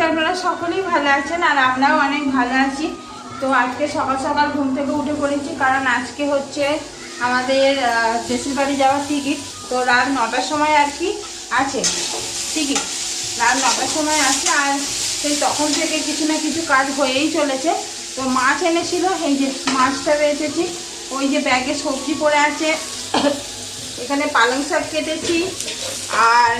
করছি আপনারা সকলেই ভালো আছেন আর আমরাও অনেক ভালো আছি। তো আজকে সকাল সকাল ঘুম থেকে উঠে পড়েছি কারণ আজকে হচ্ছে আমাদের দেশের বাড়ি যাওয়ার টিকিট তো রাত নটার সময় আর কি আছে টিকিট রাত নটার সময় আছে আর সেই তখন থেকে কিছু না কিছু কাজ হয়েই চলেছে। তো মাছ এনেছিল, এই যে মাছটা বেঁচেছি। ওই যে ব্যাগে সবজি পড়ে আছে। এখানে পালং শাক কেটেছি। আর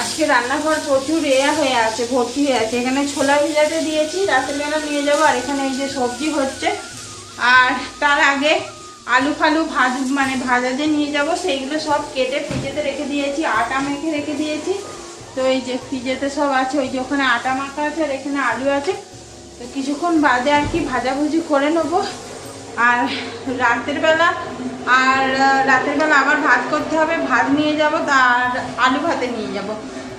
আজকে রান্নাঘর প্রচুর এয়া হয়ে আছে, ভর্তি হয়ে আছে। এখানে ছোলা ভিজাতে দিয়েছি, রাতের বেলা নিয়ে যাব, আর এখানে এই যে সবজি হচ্ছে। আর তার আগে আলু ফালু ভাজ মানে ভাজা যে নিয়ে যাব, সেইগুলো সব কেটে ফ্রিজেতে রেখে দিয়েছি, আটা মেখে রেখে দিয়েছি। তো এই যে ফ্রিজেতে সব আছে, ওই যে ওখানে আটা মাখা আছে, আর এখানে আলু আছে। তো কিছুক্ষণ বাদে আর কি ভাজাভুজি করে নেব। আর রাতের বেলা আর রাতের বেলা আবার ভাত করতে হবে, ভাত নিয়ে যাব আর আলু ভাতে নিয়ে যাব।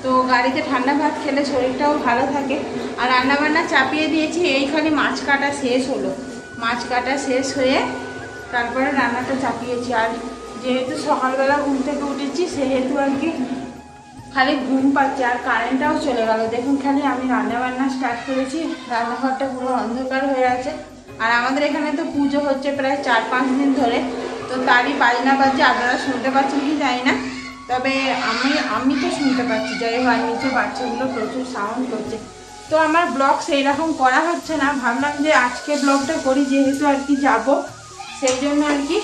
তো গাড়িতে ঠান্ডা ভাত খেলে শরীরটাও ভালো থাকে। আর রান্নাবান্না চাপিয়ে দিয়েছি, এইখানে মাছ কাটা শেষ হলো। মাছ কাটা শেষ হয়ে তারপরে রান্নাটা চাপিয়েছি। আর যেহেতু সকালবেলা ঘুম থেকে উঠেছি, সেহেতু আর কি খালি ঘুম পাচ্ছে, আর কারেন্টটাও চলে গেল। দেখুন খালি আমি রান্নাবান্না স্টার্ট করেছি, রান্নাঘরটা পুরো অন্ধকার হয়ে আছে। আর আমাদের এখানে তো পুজো হচ্ছে প্রায় চার পাঁচ দিন ধরে। তো তারই বাজনা বাজছে, আপনারা শুনতে পাচ্ছেন কি জানি না। তবে আমি আমি তো শুনতে পাচ্ছি, যাই হোক, আর নিচে বাচ্চাগুলো প্রচুর সাউন্ড করছে। তো আমার ব্লগ সেই রকম করা হচ্ছে না, ভাবলাম যে আজকে ব্লগটা করি, যেহেতু আর কি যাব, সেই জন্য আর কি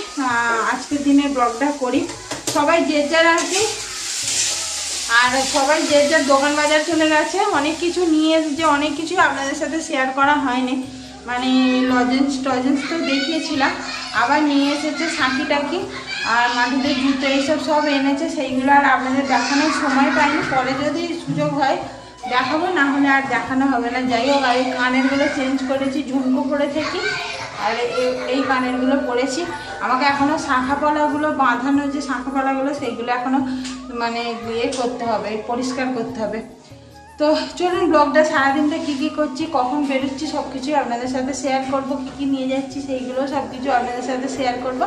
আজকের দিনে ব্লগটা করি। সবাই যে যার আর কি, আর সবাই যে যার দোকান বাজার চলে গেছে, অনেক কিছু নিয়ে এসেছে, অনেক কিছু আপনাদের সাথে শেয়ার করা হয়নি। মানে লজেন্স টজেন্স তো দেখিয়েছিলাম, আবার নিয়ে এসেছে সাঁকি টাকি আর মাটিদের জুতো এইসব সব এনেছে, সেইগুলো আর আপনাদের দেখানোর সময় পাইনি, পরে যদি সুযোগ হয় দেখাবো, না হলে আর দেখানো হবে না। যাই হোক, আর এই কানেরগুলো চেঞ্জ করেছি, ঝুমকো পরে থাকি, আর এই কানেরগুলো পরেছি। আমাকে এখনও শাখা পলাগুলো বাঁধানো যে শাখা পলাগুলো সেইগুলো এখনও মানে ইয়ে করতে হবে, পরিষ্কার করতে হবে। তো চলুন ব্লগটা সারাদিনটা কী কী করছি, কখন বেরোচ্ছি সব কিছুই আপনাদের সাথে শেয়ার করব, কী কী নিয়ে যাচ্ছি, সেইগুলো সব কিছু আপনাদের সাথে শেয়ার করব।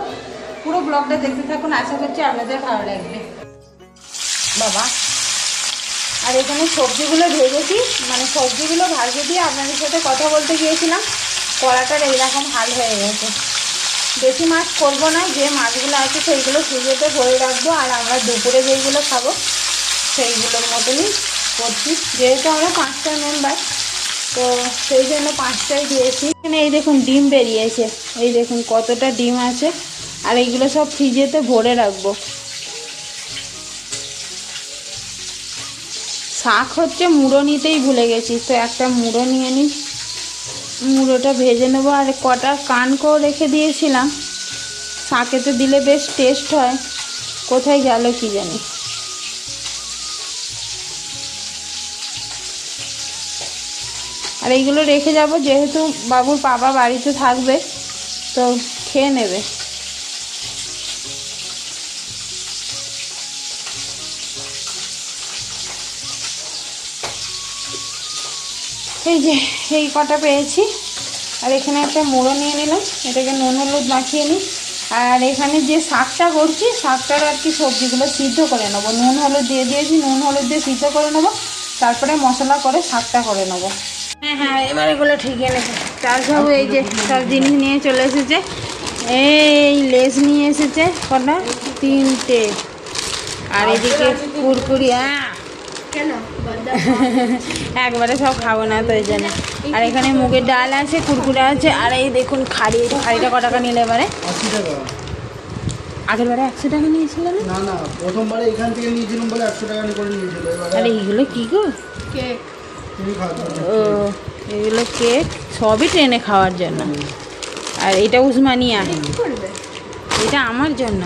পুরো ব্লগটা দেখতে থাকুন, আশা করছি আপনাদের ভালো লাগবে। বাবা, আর এখানে সবজিগুলো ভেজেছি মানে সবজিগুলো ভাজে দিয়ে আপনাদের সাথে কথা বলতে গিয়েছিলাম, কড়াটার এইরকম হাল হয়ে গেছে। বেশি মাছ করব না, যে মাছগুলো আছে সেইগুলো ফ্রিজেতে ভরে রাখব, আর আমরা দুপুরে যেইগুলো খাব, সেইগুলোর মতনই করছি। যেহেতু আমরা পাঁচটা মেম্বার তো সেই জন্য পাঁচটাই দিয়েছি। এখানে এই দেখুন ডিম বেরিয়েছে। এই দেখুন কতটা ডিম আছে। আর এইগুলো সব ফ্রিজেতে ভরে রাখব। শাক হচ্ছে মুড়ো নিতেই ভুলে গেছি। তো একটা মুড়ো নিয়ে নিই। মুড়োটা ভেজে নেব। আর কটা কানকও রেখে দিয়েছিলাম। শাকেতে দিলে বেশ টেস্ট হয়। কোথায় গেল কি জানি। আর এইগুলো রেখে যাব, যেহেতু বাবুর বাবা বাড়িতে থাকবে, তো খেয়ে নেবে। এই যে, এই কটা পেয়েছি। আর এখানে একটা মোড়ো নিয়ে নিলাম, এটাকে নুন হলুদ মাখিয়ে নিই। আর এখানে যে শাকটা করছি, শাকটার আর কি সবজিগুলো সিদ্ধ করে নেব। নুন হলুদ দিয়ে দিয়েছি, নুন হলুদ দিয়ে সিদ্ধ করে নেব। তারপরে মশলা করে শাকটা করে নেব। হ্যাঁ হ্যাঁ এবার এগুলো ঠিকই এনেছে চাষবাবু এই যে সব জিনিস নিয়ে চলে এসেছে। এই লেস নিয়ে এসেছে কটা? তিনটে। আর এদিকে কুরকুরি হ্যাঁ। একবারে সব খাব না তো এই জন্য। আর এখানে মুগের ডাল আছে কুরকুরে আছে আর এই দেখুন খাড়ি। খাড়িটা ক টাকা নিলে এবারে? আগের বারে একশো টাকা নিয়েছিল না? না প্রথমবারে এখান থেকে নিয়েছিলাম বলে একশো টাকা করে নিয়েছিল এবারে আরে এইগুলো কি গো? খাওয়া ও এগুলো কেক সবই ট্রেনে খাওয়ার জন্য। আর এটা উসমানিয়া। এটা আমার জন্য।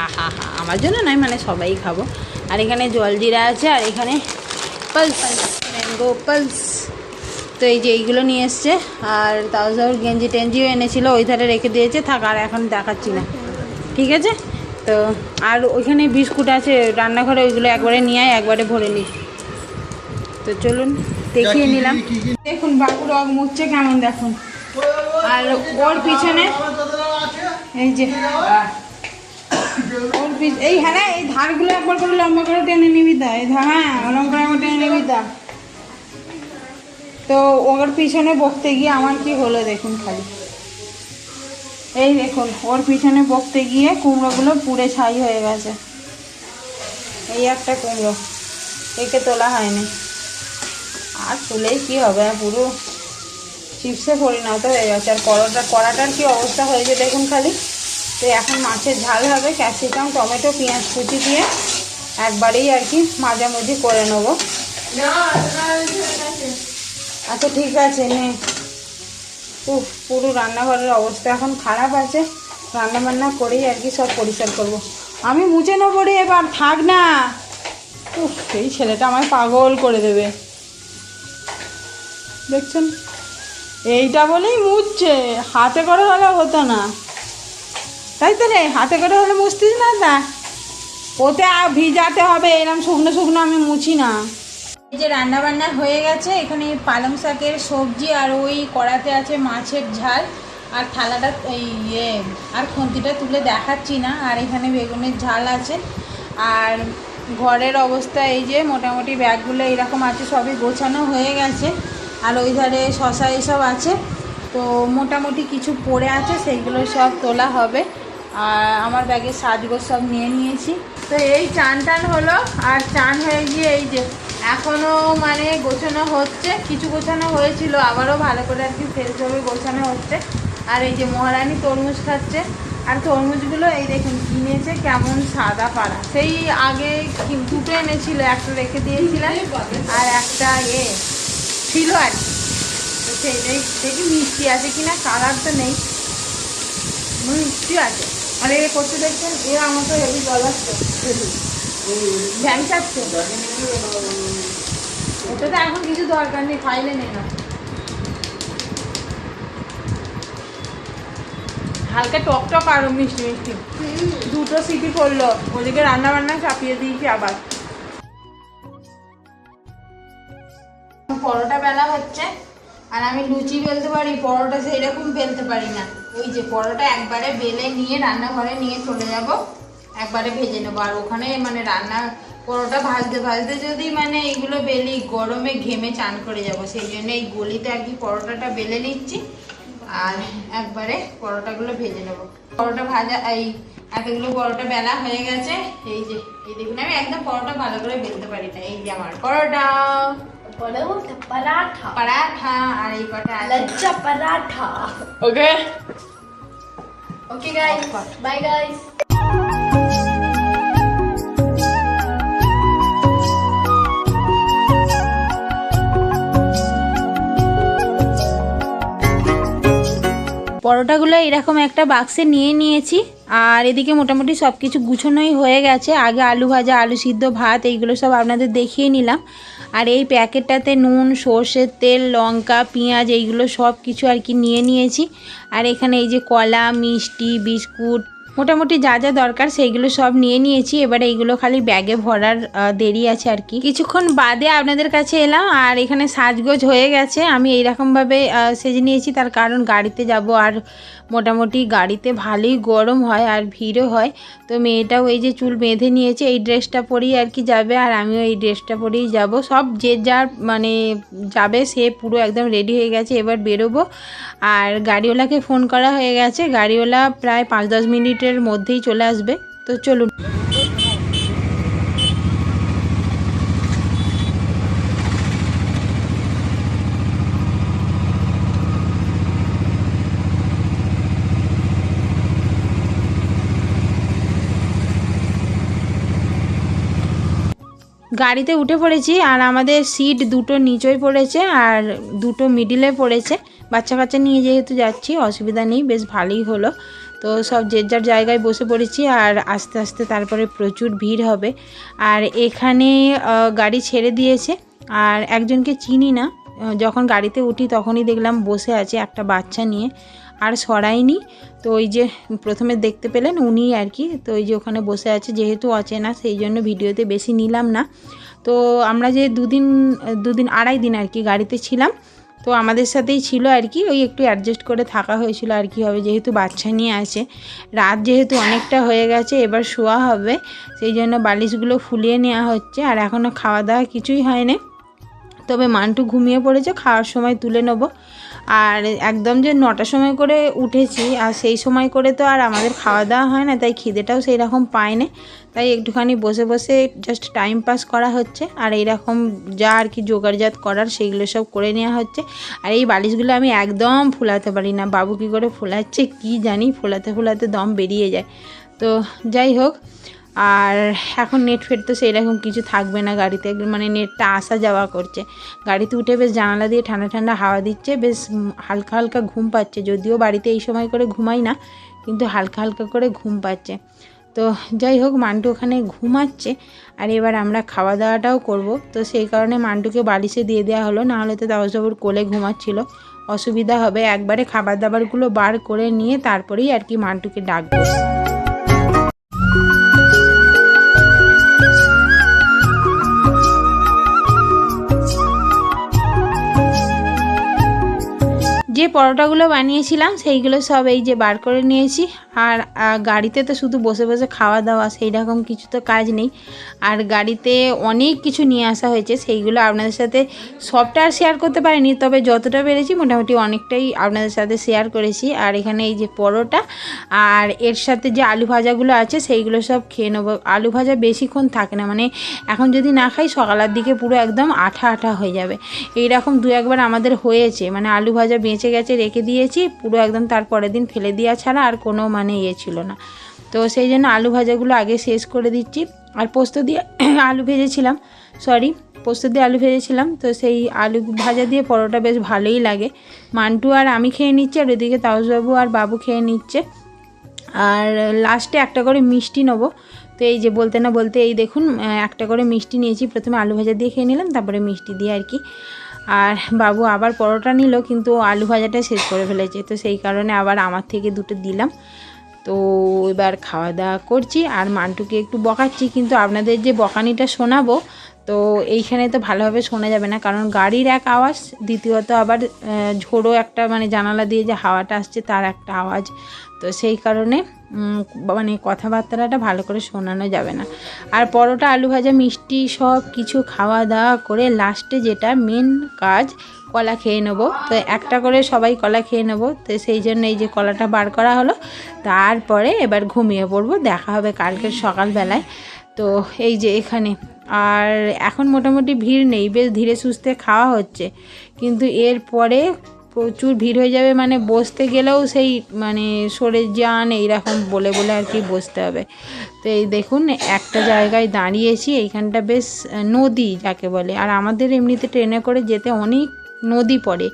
আমার জন্য নয় মানে সবাই খাব। আর এখানে জলজিরা আছে আর এখানে পালস ম্যাঙ্গো পালস। তো এই যে এইগুলো নিয়ে এসছে আর তাও গেঞ্জি টেঞ্জিও এনেছিল ওই ধারে রেখে দিয়েছে থাক আর এখন দেখাচ্ছি না। ঠিক আছে? তো আর ওইখানে বিস্কুট আছে রান্নাঘরে ওইগুলো একবারে নিয়ে আয় একবারে ভরে নিস। তো চলুন দেখিয়ে নিলাম। দেখুন বাবুর রগ মুচ্ছে কেমন দেখুন। আর ওর পিছনে এই যে ওর পিছ এই হ্যাঁ এই ধারগুলো একবার করে লম্বা করে টেনে নিবি দা এই ধার হ্যাঁ লম্বা করে টেনে নিবি দা তো ওর পিছনে বকতে গিয়ে আমার কি হলো দেখুন খালি। এই দেখুন, ওর পিছনে বকতে গিয়ে কুমড়োগুলো পুড়ে ছাই হয়ে গেছে। এই একটা কুমড়ো, একে তোলা হয়নি। আর তুলেই কি হবে? পুরো চিপসে পরিণত হয়ে গেছে আর কড়াটা কড়াটার কি অবস্থা হয়েছে দেখুন খালি? তো এখন মাছের ঝাল হবে ক্যাপসিকাম টমেটো পেঁয়াজ কুচি দিয়ে একবারেই আর কি মাঝামাঝি করে নেব। আচ্ছা ঠিক আছে নে। উফ পুরো রান্নাঘরের অবস্থা এখন খারাপ আছে। রান্না বান্না করেই আর কি সব পরিষ্কার করব। আমি মুছে নেব রে এবার থাক না। উফ এই ছেলেটা আমায় পাগল করে দেবে। দেখছেন? এইটা বলেই মুছছে। হাতে করে হলে হতো না। তাই তো রে, হাতে করে হলে মুছতিস না তা? ওতে আর ভিজাতে হবে এরকম শুকনো শুকনো আমি মুছি না। এই যে রান্না বান্না হয়ে গেছে, এখানে পালং শাকের সবজি আর ওই কড়াতে আছে মাছের ঝাল। আর থালাটা, এই ইয়ে আর খুন্তিটা তুলে দেখাচ্ছি না। আর এখানে বেগুনের ঝাল আছে। আর ঘরের অবস্থা এই যে, মোটামুটি ব্যাগগুলো এরকম আছে, সবই গোছানো হয়ে গেছে। আর ওই ধারে শশা এসব আছে। তো মোটামুটি কিছু পড়ে আছে, সেইগুলো সব তোলা হবে। আর আমার ব্যাগে সাজগোজ সব নিয়ে নিয়েছি। তো এই চান টান হলো, আর চান হয়ে গিয়ে এই যে এখনও মানে গোছানো হচ্ছে, কিছু গোছানো হয়েছিল, আবারও ভালো করে আর কি ফ্রেশ হবে গোছানো হচ্ছে। আর এই যে মহারানী তরমুজ খাচ্ছে, আর তরমুজগুলো এই দেখুন কিনেছে, কেমন সাদা পাড়া। সেই আগে দুটো এনেছিল, একটা রেখে দিয়েছিলাম আর একটা এ। ছিল আর কি। তো দেখি মিষ্টি আছে কিনা কালার তো নেই। মিষ্টি আছে। আর এ করতে দেখছেন এ আমার তো হেভি জল আসছে ভ্যান চাচ্ছে। ওটা তো এখন কিছু দরকার নেই ফাইলে নেই না। হালকা টক টক আরও মিষ্টি মিষ্টি। দুটো সিটি পড়ল, ওদিকে রান্না বান্না চাপিয়ে দিয়েছি আবার। পরোটা বেলা হচ্ছে, আর আমি লুচি বেলতে পারি, পরোটা সেই রকম বেলতে পারি না। ওই যে পরোটা একবারে বেলে নিয়ে রান্নাঘরে নিয়ে চলে যাব, একবারে ভেজে নেব। আর ওখানে মানে রান্না, পরোটা ভাজতে ভাজতে যদি মানে এইগুলো বেলি, গরমে ঘেমে চান করে যাব। সেই জন্য এই গলিতে আর কি পরোটাটা বেলে নিচ্ছি, আর একবারে পরোটাগুলো ভেজে নেব। পরোটা ভাজা, এই এতগুলো পরোটা বেলা হয়ে গেছে, এই যে, এই দেখুন, আমি একদম পরোটা ভালো করে বেলতে পারি না। এই যে আমার পরোটা। বলে বলতে পরাঠা পরাঠা আর এই কটা আছে লজ্জা paratha okay okay guys bye guys পরোটাগুলো এরকম একটা বাক্সে নিয়ে নিয়েছি। আর এদিকে মোটামুটি সব কিছু গুছোনোই হয়ে গেছে। আগে আলু ভাজা, আলু সিদ্ধ, ভাত, এইগুলো সব আপনাদের দেখিয়ে নিলাম। আর এই প্যাকেটটাতে নুন, সর্ষের তেল, লঙ্কা, পেঁয়াজ, এইগুলো সব কিছু আর কি নিয়ে নিয়েছি। আর এখানে এই যে কলা, মিষ্টি, বিস্কুট মোটামুটি যা যা দরকার সেইগুলো সব নিয়ে নিয়েছি। এবারে এইগুলো খালি ব্যাগে ভরার দেরি আছে আর কি। কিছুক্ষণ বাদে আপনাদের কাছে এলাম আর এখানে সাজগোজ হয়ে গেছে। আমি এইরকমভাবে সেজে নিয়েছি। তার কারণ গাড়িতে যাব আর মোটামুটি গাড়িতে ভালোই গরম হয় আর ভিড়ও হয়। তো মেয়েটাও এই যে চুল বেঁধে নিয়েছে, এই ড্রেসটা পরেই আর কি যাবে। আর আমিও এই ড্রেসটা পরেই যাব। সব যে যার মানে যাবে, সে পুরো একদম রেডি হয়ে গেছে। এবার বেরোবো। আর গাড়িওয়ালাকে ফোন করা হয়ে গেছে। গাড়িওয়ালা প্রায় পাঁচ দশ মিনিটের মধ্যেই চলে আসবে। তো চলুন। গাড়িতে উঠে পড়েছি আর আমাদের সিট দুটো নিচই পড়েছে আর দুটো মিডিলে পড়েছে। বাচ্চা কাচ্চা নিয়ে যেহেতু যাচ্ছি, অসুবিধা নেই, বেশ ভালোই হলো। তো সব যে যার জায়গায় বসে পড়েছি আর আস্তে আস্তে তারপরে প্রচুর ভিড় হবে। আর এখানে গাড়ি ছেড়ে দিয়েছে। আর একজনকে চিনি না। যখন গাড়িতে উঠি তখনই দেখলাম বসে আছে একটা বাচ্চা নিয়ে। আর সরাইনি তো ওই যে প্রথমে দেখতে পেলেন উনি আর কি। তো ওই যে ওখানে বসে আছে, যেহেতু অচেনা, সেই জন্য ভিডিওতে বেশি নিলাম না। তো আমরা যে দুদিন দুদিন আড়াই দিন আর কি গাড়িতে ছিলাম তো আমাদের সাথেই ছিল আর কি, ওই একটু অ্যাডজাস্ট করে থাকা হয়েছিল আর কি হবে, যেহেতু বাচ্চা নিয়ে আছে। রাত যেহেতু অনেকটা হয়ে গেছে, এবার শোয়া হবে, সেই জন্য বালিশগুলো ফুলিয়ে নেওয়া হচ্ছে, আর এখনও খাওয়া দাওয়া কিছুই হয়নি। তবে মান্টু ঘুমিয়ে পড়েছে, খাওয়ার সময় তুলে নেব। আর একদম যে নটার সময় করে উঠেছি, আর সেই সময় করে তো আর আমাদের খাওয়া দাওয়া হয় না, তাই খিদেটাও সেই রকম পায় না তাই একটুখানি বসে বসে জাস্ট টাইম পাস করা হচ্ছে, আর এইরকম যা আর কি জোগাড়জাত করার সেইগুলো সব করে নেওয়া হচ্ছে। আর এই বালিশগুলো আমি একদম ফুলাতে পারি না, বাবু কী করে ফোলাচ্ছে, কি জানি ফোলাতে ফোলাতে দম বেরিয়ে যায়। তো যাই হোক আর এখন নেট ফেট তো সেইরকম কিছু থাকবে না গাড়িতে। মানে নেটটা আসা যাওয়া করছে। গাড়িতে উঠে বেশ জানালা দিয়ে ঠান্ডা ঠান্ডা হাওয়া দিচ্ছে, বেশ হালকা হালকা ঘুম পাচ্ছে। যদিও বাড়িতে এই সময় করে ঘুমাই না, কিন্তু হালকা হালকা করে ঘুম পাচ্ছে। তো যাই হোক, মান্টু ওখানে ঘুমাচ্ছে আর এবার আমরা খাওয়া দাওয়াটাও করব। তো সেই কারণে মান্টুকে বালিশে দিয়ে দেওয়া হলো নাহলে তো দাওয়াজবাবুর কোলে ঘুমাচ্ছিল। অসুবিধা হবে, একবারে খাবার দাবারগুলো বার করে নিয়ে তারপরেই আর কি মান্টুকে ডাকবো। যে পরোটাগুলো বানিয়েছিলাম, সেইগুলো সব এই যে বার করে নিয়েছি। আর গাড়িতে তো শুধু বসে বসে খাওয়া দাওয়া সেই রকম কিছু তো কাজ নেই। আর গাড়িতে অনেক কিছু নিয়ে আসা হয়েছে, সেইগুলো আপনাদের সাথে সবটা আর শেয়ার করতে পারিনি, তবে যতটা পেরেছি মোটামুটি অনেকটাই আপনাদের সাথে শেয়ার করেছি। আর এখানে এই যে পরোটা, আর এর সাথে যে আলু ভাজাগুলো আছে, সেইগুলো সব খেয়ে নেব। আলু ভাজা বেশিক্ষণ থাকে না মানে এখন যদি না খাই, সকালের দিকে পুরো একদম আঠা আঠা হয়ে যাবে। এই রকম দু একবার আমাদের হয়েছে মানে আলু ভাজা বেঁচে গেছে, রেখে দিয়েছি, পুরো একদম তার পরের দিন ফেলে দেওয়া ছাড়া আর কোনো মানে ইয়ে ছিল না। তো সেই জন্য আলু ভাজাগুলো আগে শেষ করে দিচ্ছি। আর পোস্ত দিয়ে আলু ভেজেছিলাম সরি পোস্ত দিয়ে আলু ভেজেছিলাম। তো সেই আলু ভাজা দিয়ে পরোটা বেশ ভালোই লাগে। মান্টু আর আমি খেয়ে নিচ্ছি, আর ওদিকে তাউসবাবু আর বাবু খেয়ে নিচ্ছে। আর লাস্টে একটা করে মিষ্টি নেব। তো এই যে বলতে না বলতে এই দেখুন একটা করে মিষ্টি নিয়েছি। প্রথমে আলু ভাজা দিয়ে খেয়ে নিলাম, তারপরে মিষ্টি দিয়ে আর কি। আর বাবু আবার পরোটা নিল, কিন্তু আলু ভাজাটা শেষ করে ফেলেছে। তো সেই কারণে আবার আমার থেকে দুটো দিলাম। তো এবার খাওয়া দাওয়া করছি। আর মান্টুকে একটু বকাচ্ছি, কিন্তু আপনাদের যে বকানিটা শোনাবো, তো এইখানে তো ভালোভাবে শোনা যাবে না। কারণ গাড়ির এক আওয়াজ, দ্বিতীয়ত আবার ঝোড়ো একটা মানে জানালা দিয়ে যে হাওয়াটা আসছে, তার একটা আওয়াজ। তো সেই কারণে মানে কথাবার্তাটা ভালো করে শোনানো যাবে না। আর পরোটা, আলু ভাজা, মিষ্টি সব কিছু খাওয়া দাওয়া করে লাস্টে যেটা মেন কাজ, কলা খেয়ে নেব। তো একটা করে সবাই কলা খেয়ে নেব। তো সেই জন্য এই যে কলাটা বার করা হলো, তারপরে এবার ঘুমিয়ে পড়ব। দেখা হবে কালকের সকালবেলায়। তো এই যে এখানে, আর এখন মোটামুটি ভিড় নেই, বেশ ধীরে সুস্থে খাওয়া হচ্ছে। কিন্তু এরপরে প্রচুর ভিড় হয়ে যাবে মানে বসতে গেলেও সেই মানে সরে যান, এইরকম বলে বলে আর কি বসতে হবে। তো এই দেখুন, একটা জায়গায় দাঁড়িয়েছি, এইখানটা বেশ নদী যাকে বলে। আর আমাদের এমনিতে ট্রেনে করে যেতে অনেক নদী পড়ে।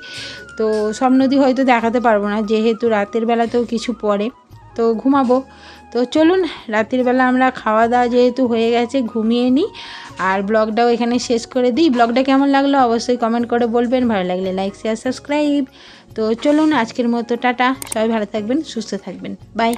তো সব নদী হয়তো দেখাতে পারব না, যেহেতু রাতের বেলাতেও কিছু পড়ে। তো ঘুমাবো। তো চলুন, রাতের বেলা আমরা খাওয়া দাওয়া যেহেতু হয়ে গেছে, ঘুমিয়ে নিই। আর ব্লগটাও এখানে শেষ করে দিই। ব্লগটা কেমন লাগল অবশ্যই কমেন্ট করে বলবেন। ভালো লাগলে লাইক শেয়ার সাবস্ক্রাইব তো চলুন, আজকের মতো, টাটা। সবাই ভালো থাকবেন, সুস্থ থাকবেন। বাই